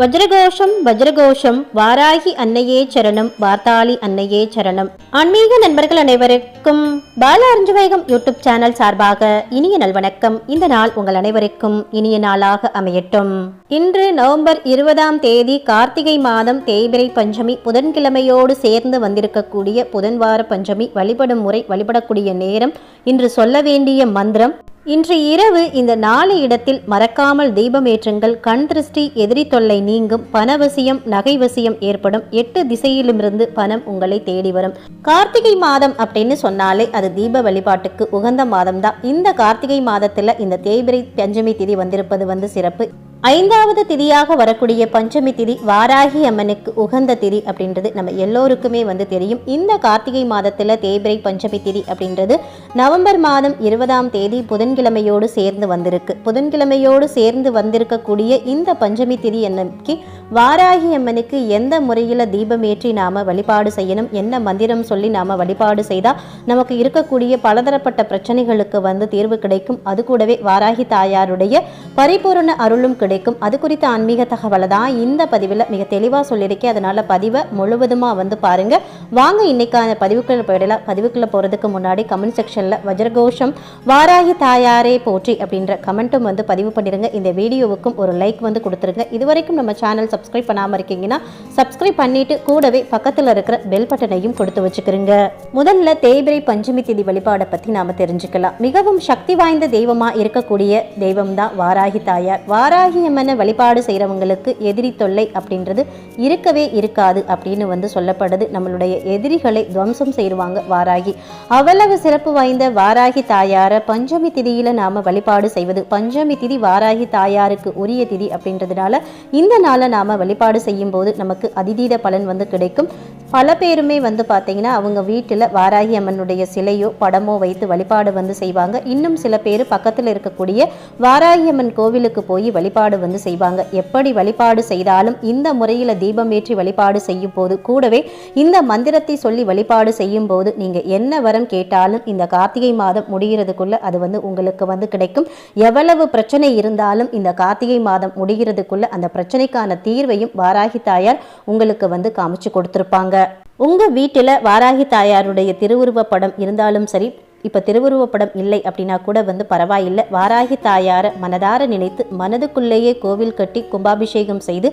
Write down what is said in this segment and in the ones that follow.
வஜ்ரகோஷம் வஜ்ரகோஷம் வாராகி அன்னையே சரணம் வார்த்தாளி அன்னையே சரணம். ஆன்மீக நண்பர்கள் அனைவருக்கும் பால அறிஞ்சுவைகம் யூடியூப் சேனல் சார்பாக இனிய நல்வணக்கம். இந்த நாள் உங்கள் அனைவருக்கும் இனிய நாளாக அமையட்டும். இன்று நவம்பர் இருபதாம் தேதி கார்த்திகை மாதம் தேய்பிரை பஞ்சமி புதன்கிழமையோடு சேர்ந்து வந்திருக்கக்கூடிய புதன்வார பஞ்சமி வழிபடும் முறை வழிபடக்கூடிய நேரம். இன்று சொல்ல வேண்டிய மந்திரம் இன்று இரவு இந்த நாலு இடத்தில் மறக்காமல் தீபமேற்றுங்கள். கண் திருஷ்டி எதிரி தொல்லை நீங்கும் பணவசியம் நகைவசியம் ஏற்படும். எட்டு திசையிலுமிருந்து பணம் உங்களை தேடி வரும். கார்த்திகை மாதம் அப்படின்னு சொன்னாலே அது தீப வழிபாட்டுக்கு உகந்த மாதம் தான் இந்த கார்த்திகை மாதத்தில் இந்த தேய்பிரை பஞ்சமி திதி வந்திருப்பது வந்து சிறப்பு. ஐந்தாவது திதியாக வரக்கூடிய பஞ்சமி திதி வாராகி அம்மனுக்கு உகந்த திதி அப்படின்றது நம்ம எல்லோருக்குமே வந்து தெரியும். இந்த கார்த்திகை மாதத்தில் தேய்பிரை பஞ்சமி திதி அப்படின்றது நவம்பர் மாதம் இருபதாம் தேதி புதன்கிழமையோடு சேர்ந்து வந்திருக்கு. புதன்கிழமையோடு சேர்ந்து வந்திருக்கக்கூடிய இந்த பஞ்சமி திதி அன்னைக்கு வாராகி அம்மனுக்கு எந்த முறையில் தீபம் ஏற்றி நாம வழிபாடு செய்யணும் என்ன மந்திரம் சொல்லி நாம வழிபாடு செய்தால் நமக்கு இருக்கக்கூடிய பலதரப்பட்ட பிரச்சனைகளுக்கு வந்து தீர்வு கிடைக்கும். அது கூடவே வாராகி தாயாருடைய பரிபூரண அருளும் கிடைக்கும் அது குறித்த ஆன்மீக தகவலை தான் இந்த பதிவில் மிக தெளிவாக சொல்லியிருக்கேன். அதனால பதிவை முழுவதுமாக வந்து பாருங்க. வாங்க இன்னைக்கான பதிவுக்குள்ளே போயிடலாம். பதிவுக்குள்ளே போகிறதுக்கு முன்னாடி கமெண்ட் செக்ஷனில் வஜ்ரகோஷம் வாராகி தாயாரே போற்றி அப்படின்ற கமெண்ட்டும் வந்து பதிவு பண்ணிடுங்க இந்த வீடியோவுக்கும் ஒரு லைக் வந்து கொடுத்துருங்க. இது வரைக்கும் நம்ம சேனல் சப்ஸ்கிரைப் பண்ணாமல் இருக்கீங்கன்னா சப்ஸ்கிரைப் பண்ணிட்டு கூடவே பக்கத்தில் இருக்கிற பெல் பட்டனையும் கொடுத்து வச்சுக்கிறீங்க முதல்ல தேய்பிரை பஞ்சமி திதி வழிபாடை பற்றி நாம தெரிஞ்சுக்கலாம். மிகவும் சக்தி வாய்ந்த தெய்வமா இருக்கக்கூடிய தெய்வம் தான் வாராகி தாயார். வாராகி மாரியம்மனை வழிபாடு செய்கிறவங்களுக்கு எதிரி தொல்லை அப்படின்றது இருக்கவே இருக்காது அப்படின்னு வந்து சொல்லப்படுது. நம்மளுடைய எதிரிகளை துவம்சம் செய்வாங்க வாராகி. அவ்வளவு சிறப்பு வாய்ந்த வாராகி தாயாரை பஞ்சமி திதியில் நாம் வழிபாடு செய்வது பஞ்சமி திதி வாராகி தாயாருக்கு உரிய திதி அப்படின்றதுனால இந்த நாளை நாம் வழிபாடு செய்யும் போது நமக்கு அதிதீத பலன் வந்து கிடைக்கும். பல பேருமே வந்து பார்த்தீங்கன்னா அவங்க வீட்டில் வாராகி அம்மனுடைய சிலையோ படமோ வைத்து வழிபாடு வந்து செய்வாங்க. இன்னும் சில பேர் பக்கத்தில் இருக்கக்கூடிய வாராகி அம்மன் கோவிலுக்கு போய் வழிபாடு வந்து செய்வாங்க. எப்படி வழிபாடு செய்தாலும் இந்த முறையில் தீபம் ஏற்றி வழிபாடு செய்யும் போது கூடவே இந்த மந்திரத்தை சொல்லி வழிபாடு செய்யும் போது நீங்கள் என்ன வரம் கேட்டாலும் இந்த கார்த்திகை மாதம் முடிகிறதுக்குள்ள அது வந்து உங்களுக்கு வந்து கிடைக்கும். எவ்வளவு பிரச்சனை இருந்தாலும் இந்த கார்த்திகை மாதம் முடிகிறதுக்குள்ள அந்த பிரச்சனைக்கான தீர்வையும் வாராகி தாயார் உங்களுக்கு வந்து காமிச்சு கொடுத்துருப்பாங்க. உங்கள் வீட்டில் வாராகி தாயாருடைய திருவுருவ படம் இருந்தாலும் சரி இப்போ திருவுருவப்படம் இல்லை அப்படின்னா கூட வந்து பரவாயில்லை. வாராகி தாயாரை மனதார நினைத்து மனதுக்குள்ளேயே கோவில் கட்டி கும்பாபிஷேகம் செய்து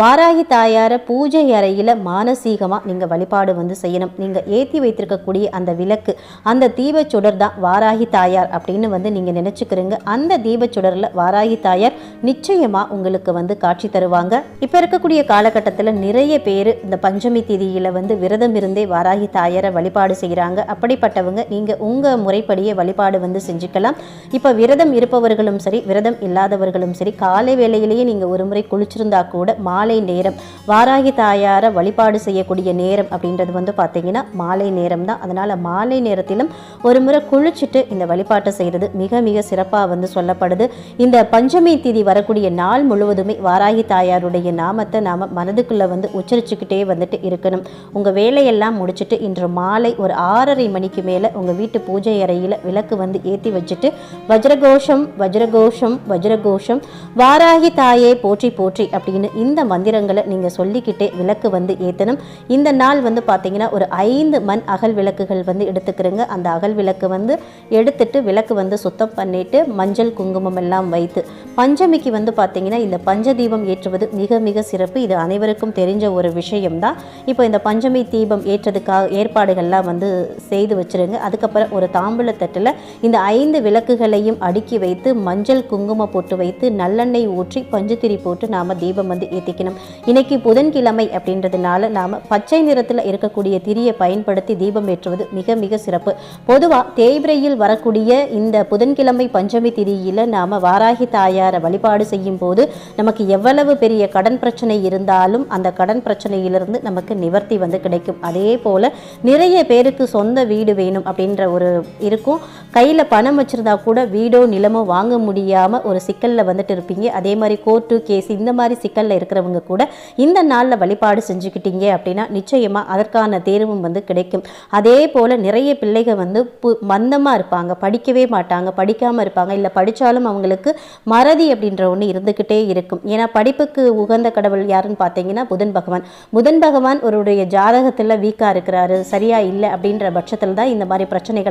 வாராகி தாயார பூஜை அறையில் மானசீகமாக நீங்கள் வழிபாடு வந்து செய்யணும். நீங்கள் ஏற்றி வைத்திருக்கக்கூடிய அந்த விளக்கு அந்த தீபச்சுடர் தான் வாராகி தாயார் அப்படின்னு வந்து நீங்கள் நினச்சிக்கிறீங்க. அந்த தீபச் சுடரில் வாராகி தாயார் நிச்சயமாக உங்களுக்கு வந்து காட்சி தருவாங்க. இப்போ இருக்கக்கூடிய காலகட்டத்தில் நிறைய பேர் இந்த பஞ்சமி திதியில் வந்து விரதம் இருந்தே வாராகி தாயாரை வழிபாடு செய்கிறாங்க அப்படிப்பட்டவங்க நீங்கள் உங்கள் முறைப்படியே வழிபாடு வந்து செஞ்சுக்கலாம். இப்போ விரதம் இருப்பவர்களும் சரி விரதம் இல்லாதவர்களும் சரி காலை வேளையிலேயே நீங்கள் ஒரு முறை குளிச்சிருந்தா கூட மாலை நேரம் வாராகி தாயாரை வழிபாடு செய்யக்கூடிய நேரம் அப்படின்றது வந்து பார்த்தீங்கன்னா மாலை நேரம் தான். அதனால் மாலை நேரத்திலும் ஒரு முறை குளிச்சுட்டு இந்த வழிபாட்டை செய்கிறது மிக மிக சிறப்பாக வந்து சொல்லப்படுது. இந்த பஞ்சமி திதி வரக்கூடிய நாள் முழுவதுமே வாராகி தாயாருடைய நாமத்தை நாம் மனதுக்குள்ளே வந்து உச்சரிச்சுக்கிட்டே வந்துட்டு இருக்கணும். உங்கள் வேலையெல்லாம் முடிச்சுட்டு இன்று மாலை ஒரு ஆறரை மணிக்கு மேலே உங்கள் வீட்டு பூஜை அறையில் விளக்கு வந்து ஏற்றி வச்சுட்டு வஜ்ரகோஷம் வஜ்ரகோஷம் வஜ்ரகோஷம் வாராகி தாயே போற்றி போற்றி அப்படின்னு இந்த மந்திரங்களை நீங்கள் சொல்லிக்கிட்டே விளக்கு வந்து ஏற்றணும் இந்த நாள் வந்து பார்த்தீங்கன்னா ஒரு ஐந்து மண் அகல் விளக்குகள் வந்து எடுத்துக்கிறோங்க. அந்த அகல் விளக்கு வந்து எடுத்துட்டு விளக்கு வந்து சுத்தம் பண்ணிட்டு மஞ்சள் குங்குமம் எல்லாம் வைத்து பஞ்சமிக்கு வந்து பார்த்தீங்கன்னா இந்த பஞ்சதீபம் ஏற்றுவது மிக மிக சிறப்பு. இது அனைவருக்கும் தெரிஞ்ச ஒரு விஷயம்தான். இப்போ இந்த பஞ்சமி தீபம் ஏற்றதுக்காக ஏற்பாடுகள்லாம் வந்து செய்து வச்சுருங்க. அதுக்கப்புறம் ஒரு தாம்பூலத்தட்டில் இந்த ஐந்து விளக்குகளையும் அடுக்கி வைத்து மஞ்சள் குங்குமம் போட்டு வைத்து நல்லெண்ணெய் ஊற்றி பஞ்சுத்திரி போட்டு நாம் தீபம் வந்து ஏற்றிக்கணும் இன்னைக்கு புதன்கிழமை அப்படின்றதுனால நாம் பச்சை நிறத்தில் இருக்கக்கூடிய திரியை பயன்படுத்தி தீபம் ஏற்றுவது மிக மிக சிறப்பு. பொதுவாக தேய்பிரையில் வரக்கூடிய இந்த புதன்கிழமை பஞ்சமி திரியில் நாம் வாராகி தாயாரை வழிபாடு செய்யும் போது நமக்கு எவ்வளவு பெரிய கடன் பிரச்சனை இருந்தாலும் அந்த கடன் பிரச்சனையிலிருந்து நமக்கு நிவர்த்தி வந்து கிடைக்கும். அதே போல் நிறைய பேருக்கு சொந்த வீடு வேணும் அப்படின்ற ஒரு இருக்கும். கையில் பணம் வச்சுருந்தா கூட வீடோ நிலமோ வாங்க முடியாமல் ஒரு சிக்கலில் வந்துட்டு இருப்பீங்க. அதே மாதிரி கோர்ட்டு கேஸ் இந்த மாதிரி சிக்கலில் இருக்கிறவங்க கூட இந்த நாளில் வழிபாடு செஞ்சுக்கிட்டீங்க அப்படின்னா நிச்சயமாக அதற்கான தேர்வும் வந்து கிடைக்கும். அதே போல் நிறைய பிள்ளைகள் வந்து பு மந்தமாக இருப்பாங்க. படிக்கவே மாட்டாங்க. படிக்காமல் இருப்பாங்க. இல்லை படித்தாலும் அவங்களுக்கு மறதி அப்படின்ற ஒன்று இருந்துக்கிட்டே இருக்கும். ஏன்னா படிப்புக்கு உகந்த கடவுள் யாருன்னு பார்த்தீங்கன்னா புதன் பகவான். புதன் பகவான் ஒருடைய ஜாதகத்தில் வீக்காக இருக்கிறாரு. சரியா இல்லை அப்படின்ற பட்சத்தில் தான் இந்த மாதிரி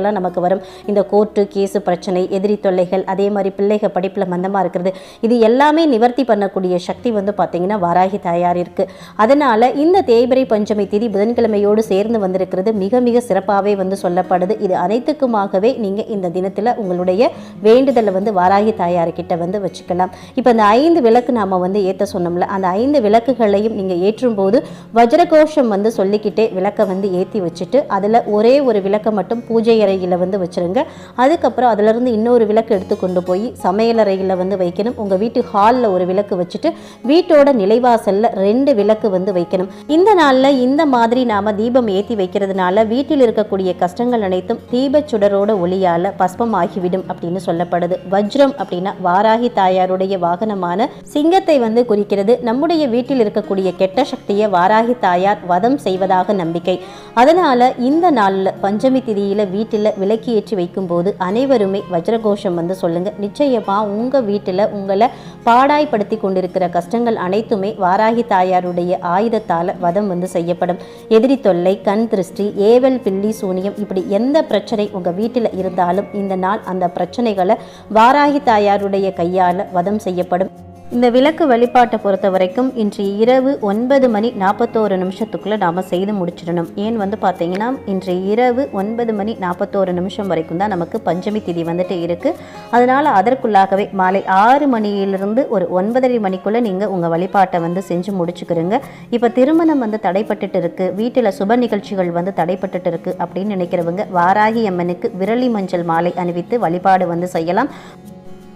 பிரச்சனைகள்லாம் நமக்கு வரும். இந்த கோர்ட்டு கேஸு பிரச்சனை எதிரி தொல்லைகள் அதே மாதிரி பிள்ளைகள் படிப்பில் மந்தமாக இருக்கிறது இது எல்லாமே நிவர்த்தி பண்ணக்கூடிய சக்தி வந்து பார்த்திங்கன்னா வாராகி தாயார் இருக்குது அதனால் இந்த தேய்பிரை பஞ்சமி திதி புதன்கிழமையோடு சேர்ந்து வந்திருக்கிறது மிக மிக சிறப்பாகவே வந்து சொல்லப்படுது. இது அனைத்துக்குமாகவே நீங்கள் இந்த தினத்தில் உங்களுடைய வேண்டுதலை வந்து வாராகி தாயார்கிட்ட வந்து வச்சுக்கலாம். இப்போ இந்த ஐந்து விளக்கு நாம் வந்து ஏற்ற சொன்னோம்ல அந்த ஐந்து விளக்குகளையும் நீங்கள் ஏற்றும் போது வஜ்ரகோஷம் வந்து சொல்லிக்கிட்டே விளக்கை வந்து ஏற்றி வச்சுட்டு அதில் ஒரே ஒரு விளக்கை மட்டும் பூஜை அறையில் வந்து வச்சுருங்க. அதுக்கப்புறம் அதிலிருந்து இன்னொரு விளக்கு எடுத்து கொண்டு போய் சமையலறையில் வந்து வைக்கணும். உங்கள் வீட்டு ஹாலில் ஒரு விளக்கு வச்சுட்டு வீட்டோட நிலைவாசலில் ரெண்டு விளக்கு வந்து வைக்கணும். இந்த நாளில் இந்த மாதிரி நாம் தீபம் ஏற்றி வைக்கிறதுனால வீட்டில் இருக்கக்கூடிய கஷ்டங்கள் அனைத்தும் தீபச் சுடரோட ஒளியால் பஸ்பம் ஆகிவிடும் அப்படின்னு சொல்லப்படுது. வஜ்ரம் அப்படின்னா வாராகி தாயாருடைய வாகனமான சிங்கத்தை வந்து குறிக்கிறது. நம்முடைய வீட்டில் இருக்கக்கூடிய கெட்ட சக்தியை வாராகி தாயார் வதம் செய்வதாக நம்பிக்கை. அதனால இந்த நாளில் பஞ்சமி திதியில வீட்டில் விலக்கி ஏற்றி வைக்கும்போது அனைவருமே வஜ்ரகோஷம் வந்து சொல்லுங்க. நிச்சயமாக உங்க வீட்டில் உங்களை பாடாய்படுத்தி கொண்டிருக்கிற கஷ்டங்கள் அனைத்துமே வாராகி தாயாருடைய ஆயுதத்தால வதம் வந்து செய்யப்படும். எதிரி தொல்லை கண் திருஷ்டி ஏவல் பில்லி சூனியம் இப்படி எந்த பிரச்சனை உங்க வீட்டில் இருந்தாலும் இந்த நாள் அந்த பிரச்சனைகளை வாராகி தாயாருடைய கையால் வதம் செய்யப்படும். இந்த விளக்கு வழிபாட்டை பொறுத்த வரைக்கும் இன்று இரவு ஒன்பது மணி நாற்பத்தோரு நிமிஷத்துக்குள்ளே நாம் செய்து முடிச்சிடணும். ஏன் வந்து பார்த்தீங்கன்னா இன்று இரவு ஒன்பது மணி நாற்பத்தோரு நிமிஷம் வரைக்கும் தான் நமக்கு பஞ்சமி திதி வந்துட்டு இருக்குது அதனால் அதற்குள்ளாகவே மாலை ஆறு மணியிலிருந்து ஒரு ஒன்பதரை மணிக்குள்ளே நீங்கள் உங்கள் வழிபாட்டை வந்து செஞ்சு முடிச்சுக்கிறீங்க. இப்போ திருமணம் வந்து தடைப்பட்டுட்டு இருக்குது வீட்டில் சுப நிகழ்ச்சிகள் வந்து தடைப்பட்டுட்டு இருக்குது அப்படின்னு நினைக்கிறவங்க வாராகி அம்மனுக்கு விரலி மஞ்சள் மாலை அணிவித்து வழிபாடு வந்து செய்யலாம்.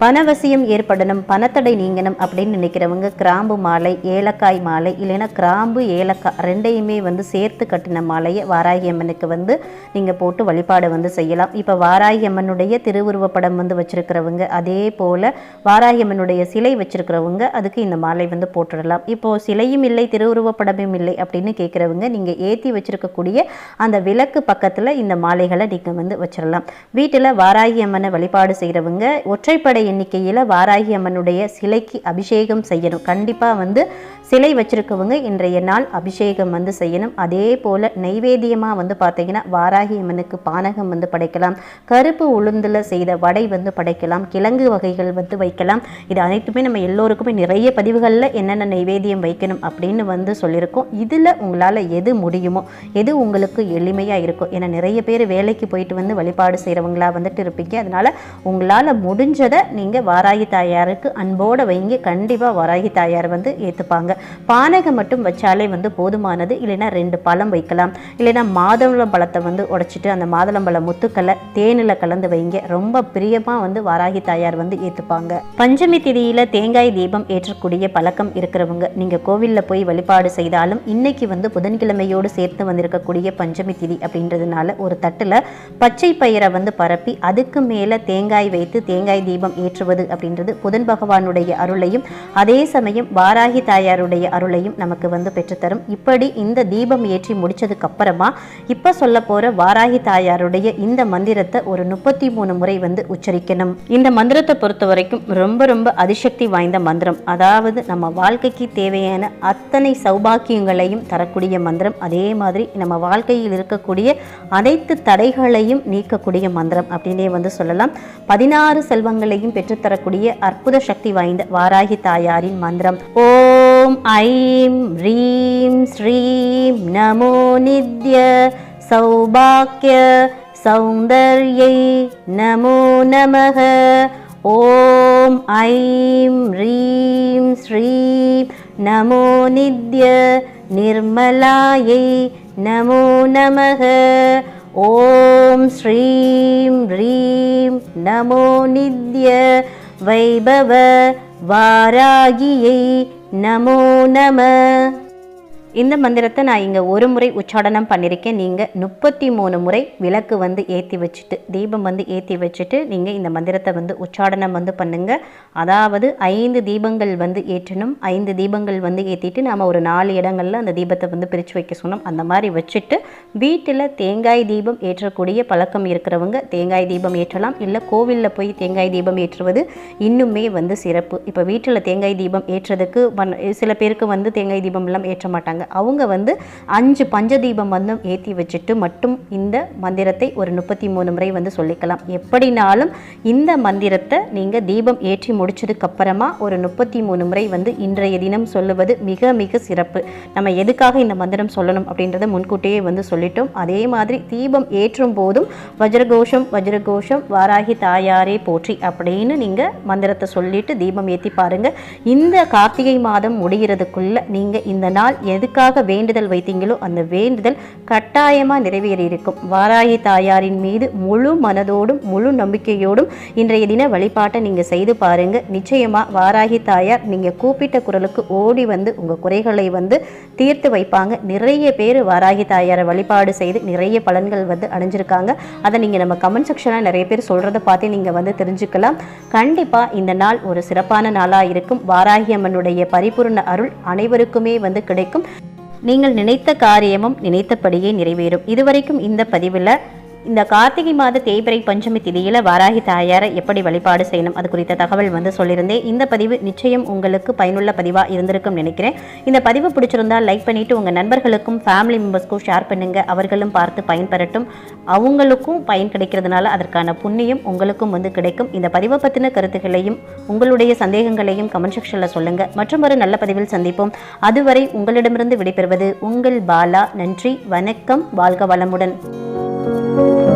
பணவசியம் ஏற்படணும் பணத்தடை நீங்கணும் அப்படின்னு நினைக்கிறவங்க கிராம்பு மாலை ஏலக்காய் மாலை இல்லைன்னா கிராம்பு ஏலக்காய் ரெண்டையுமே வந்து சேர்த்து கட்டின மாலையை வாராகி அம்மனுக்கு வந்து நீங்கள் போட்டு வழிபாடு வந்து செய்யலாம். இப்போ வாராகி அம்மனுடைய திருவுருவப்படம் வந்து வச்சுருக்கிறவங்க அதே போல் வாராகி அம்மனுடைய சிலை வச்சுருக்கிறவங்க அதுக்கு இந்த மாலை வந்து போட்டுடலாம். இப்போது சிலையும் இல்லை திருவுருவப்படமும் இல்லை அப்படின்னு கேட்குறவங்க நீங்கள் ஏற்றி வச்சுருக்கக்கூடிய அந்த விளக்கு பக்கத்தில் இந்த மாலைகளை நீங்கள் வந்து வச்சிடலாம். வீட்டில் வாராகி அம்மனை வழிபாடு செய்கிறவங்க ஒற்றைப்படை எண்ணிக்கையில் வாராகி அம்மனுடைய சிலைக்கு அபிஷேகம் செய்யணும். கண்டிப்பாக வந்து சிலை வச்சிருக்கவங்க இன்றைய நாள் அபிஷேகம் வந்து செய்யணும். அதே போல் நைவேத்தியமாக வந்து பார்த்தீங்கன்னா வாராகி அம்மனுக்கு பானகம் வந்து படைக்கலாம். கருப்பு உளுந்தில் செய்த வடை வந்து படைக்கலாம். கிழங்கு வகைகள் வந்து வைக்கலாம். இது அனைத்துமே நம்ம எல்லோருக்குமே நிறைய பதிவுகளில் என்னென்ன நைவேத்தியம் வைக்கணும் அப்படின்னு வந்து சொல்லியிருக்கோம். இதில் உங்களால் எது முடியுமோ எது உங்களுக்கு எளிமையாக இருக்கும் ஏன்னா நிறைய பேர் வேலைக்கு போயிட்டு வந்து வழிபாடு செய்கிறவங்களா வந்துட்டு இருப்பீங்க. அதனால் உங்களால் முடிஞ்சதை நீங்கள் வாராகி தாயாருக்கு அன்போடு வைங்க. கண்டிப்பாக வாராகி தாயார் வந்து ஏற்றுப்பாங்க பானகம் மட்டும் வச்சாலே வந்து போதுமானது. இல்லைன்னா ரெண்டு பழம் வைக்கலாம். இல்லைன்னா மாதுளம் பழத்தை வந்து உடைச்சிட்டு அந்த மாதுளம்பழ முத்துக்களை தேனில் கலந்து வைங்க. ரொம்ப பிரியமாக வந்து வாராகி தாயார் வந்து ஏற்றுப்பாங்க பஞ்சமி திதியில் தேங்காய் தீபம் ஏற்றக்கூடிய பழக்கம் இருக்கிறவங்க நீங்கள் கோவிலில் போய் வழிபாடு செய்தாலும் இன்னைக்கு வந்து புதன்கிழமையோடு சேர்த்து வந்திருக்கக்கூடிய பஞ்சமி திதி அப்படின்றதுனால ஒரு தட்டில் பச்சை பயிரை வந்து பரப்பி அதுக்கு மேலே தேங்காய் வைத்து தேங்காய் தீபம் ஏற்றுவது அப்படின்றது புதன் பகவானுடைய அருளையும் அதே சமயம் வாராகி தாயாருடைய அருளையும் நமக்கு வந்து பெற்றுத்தரும். இப்படி இந்த தீபம் ஏற்றி முடிச்சதுக்கு அப்புறமா இப்போ சொல்ல போற வாராகி தாயாருடைய இந்த மந்திரத்தை ஒரு முப்பத்தி மூணு முறை வந்து உச்சரிக்கணும். இந்த மந்திரத்தை பொறுத்த வரைக்கும் ரொம்ப ரொம்ப அதிசக்தி வாய்ந்த மந்திரம். அதாவது நம்ம வாழ்க்கைக்கு தேவையான அத்தனை சௌபாக்கியங்களையும் தரக்கூடிய மந்திரம். அதே மாதிரி நம்ம வாழ்க்கையில் இருக்கக்கூடிய அனைத்து தடைகளையும் நீக்கக்கூடிய மந்திரம் அப்படின்னே வந்து சொல்லலாம். பதினாறு செல்வங்களையும் பெற்றுத்தரக்கூடிய அற்புத சக்தி வாய்ந்த வாராகி தாயாரின் மந்திரம். ஓம் ஐம் ரீம் ஸ்ரீம் நமோ நித்ய சௌபாக்கிய சௌந்தர்யை நமோ நமக. ஓம் ஐம் ரீம் ஸ்ரீம் நமோ நித்ய நிர்மலாயை நமோ நமக. ॐ श्रीं ह्रीं नमो निद्य वैभव वारागियै नमो नमः। இந்த மந்திரத்தை நான் இங்கே ஒரு முறை உச்சாடனம் பண்ணியிருக்கேன் நீங்கள் முப்பத்தி மூணு முறை விளக்கு வந்து ஏற்றி வச்சுட்டு தீபம் வந்து ஏற்றி வச்சுட்டு நீங்கள் இந்த மந்திரத்தை வந்து உச்சாடனம் வந்து பண்ணுங்கள் அதாவது ஐந்து தீபங்கள் வந்து ஏற்றணும். ஐந்து தீபங்கள் வந்து ஏற்றிட்டு நாம் ஒரு நாலு இடங்களில் அந்த தீபத்தை வந்து பிரித்து வைக்க சொன்னோம். அந்த மாதிரி வச்சுட்டு வீட்டில் தேங்காய் தீபம் ஏற்றக்கூடிய பழக்கம் இருக்கிறவங்க தேங்காய் தீபம் ஏற்றலாம். இல்லை கோவிலில் போய் தேங்காய் தீபம் ஏற்றுவது இன்னுமே வந்து சிறப்பு. இப்போ வீட்டில் தேங்காய் தீபம் ஏற்றுறதுக்கு சில பேருக்கு வந்து தேங்காய் தீபம் எல்லாம் ஏற்ற மாட்டாங்க. அவங்க வந்து அஞ்சு பஞ்ச தீபம் வந்து ஏற்றி வச்சுட்டு மட்டும் இந்த மந்திரத்தை ஒரு முப்பத்தி மூணு முறை வந்து சொல்லிக்கலாம். எப்படினாலும் இந்த மந்திரத்தை நீங்கள் தீபம் ஏற்றி முடிச்சதுக்கப்புறமா ஒரு முப்பத்தி மூணு முறை வந்து இன்றைய தினம் சொல்லுவது மிக மிக சிறப்பு. நம்ம எதுக்காக இந்த மந்திரம் சொல்லணும் அப்படின்றத முன்கூட்டியே வந்து சொல்லிட்டோம். அதே மாதிரி தீபம் ஏற்றும் போதும் வஜ்ரகோஷம் வஜ்ரகோஷம் வாராகி தாயாரே போற்றி அப்படின்னு நீங்கள் மந்திரத்தை சொல்லிட்டு தீபம் ஏற்றி பாருங்கள் இந்த கார்த்திகை மாதம் முடிகிறதுக்குள்ளே நீங்கள் இந்த நாள் எதுக்காக வேண்டுதல் வைத்தீங்களோ அந்த வேண்டுதல் கட்டாயமாக நிறைவேறி இருக்கும் வாராகி தாயாரின் மீது முழு மனதோடும் முழு நம்பிக்கையோடும் இன்றைய தின வழிபாட்டை நீங்கள் செய்து பாருங்க. நிச்சயமாக வாராகி தாயார் நீங்கள் கூப்பிட்ட குரலுக்கு ஓடி வந்து உங்கள் குறைகளை வந்து தீர்த்து வைப்பாங்க. நிறைய பேர் வாராகி தாயாரை வழிபாடு செய்து நிறைய பலன்கள் வந்து அடைஞ்சிருக்காங்க. அதை நீங்கள் நம்ம கமெண்ட் செக்ஷனில் நிறைய பேர் சொல்கிறத பார்த்து நீங்கள் வந்து தெரிஞ்சுக்கலாம். கண்டிப்பாக இந்த நாள் ஒரு சிறப்பான நாளாக இருக்கும். வாராகி அம்மனுடைய பரிபூர்ண அருள் அனைவருக்குமே வந்து கிடைக்கும். நீங்கள் நினைத்த காரியமும் நினைத்தபடியே நிறைவேறும். இதுவரைக்கும் இந்த பதிவில் இந்த கார்த்திகை மாத தேய்பிறை பஞ்சமி திதியில் வாராகி தாயாரை எப்படி வழிபாடு செய்யணும்? அது குறித்த தகவல் வந்து சொல்லியிருந்தேன். இந்த பதிவு நிச்சயம் உங்களுக்கு பயனுள்ள பதிவாக இருந்திருக்கும் நினைக்கிறேன். இந்த பதிவு பிடிச்சிருந்தா லைக் பண்ணிவிட்டு உங்கள் நண்பர்களுக்கும் ஃபேமிலி மெம்பர்ஸ்க்கும் ஷேர் பண்ணுங்கள் அவர்களும் பார்த்து பயன்பெறட்டும். அவங்களுக்கும் பயன் கிடைக்கிறதுனால அதற்கான புண்ணியம் உங்களுக்கும் வந்து கிடைக்கும். இந்த பதிவை பற்றின கருத்துக்களையும் உங்களுடைய சந்தேகங்களையும் கமெண்ட் செக்ஷனில் சொல்லுங்கள் மற்றும் ஒரு நல்ல பதிவில் சந்திப்போம். அதுவரை உங்களிடமிருந்து விடைபெறுவது உங்கள் பாலா. நன்றி வணக்கம். வாழ்க வளமுடன். Thank you.